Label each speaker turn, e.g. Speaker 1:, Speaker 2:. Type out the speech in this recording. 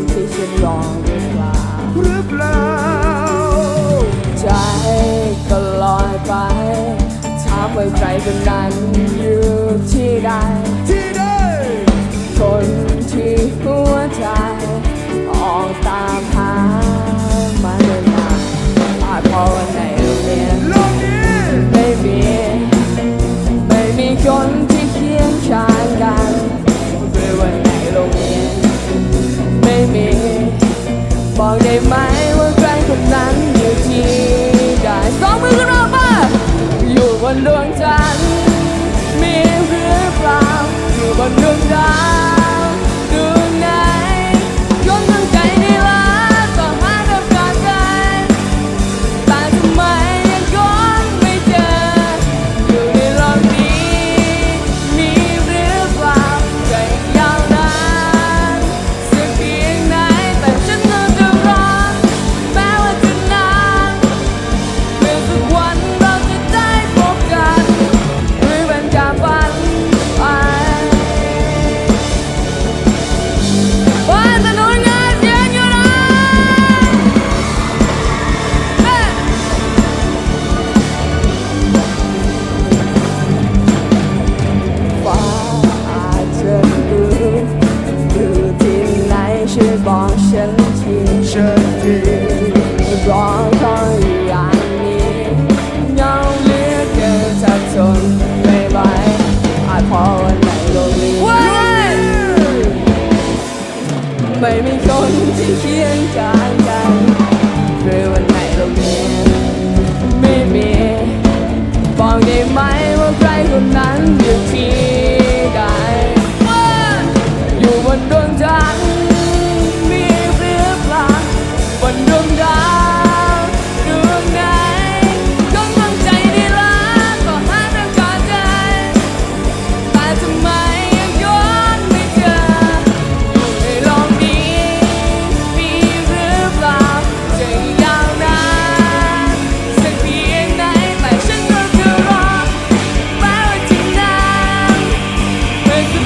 Speaker 1: นที่ฉันรอหรือเปล่า my ฉันทีฉันทีร้องขออย่างนี้เงาเลือเกินจะทนไม่ไหวอาจพอวันไหนลงนี้ไม่มีคนที่เคียงข้างกันหรือวันไหนลงนี้ไม่มีบอกได้ไหม Take the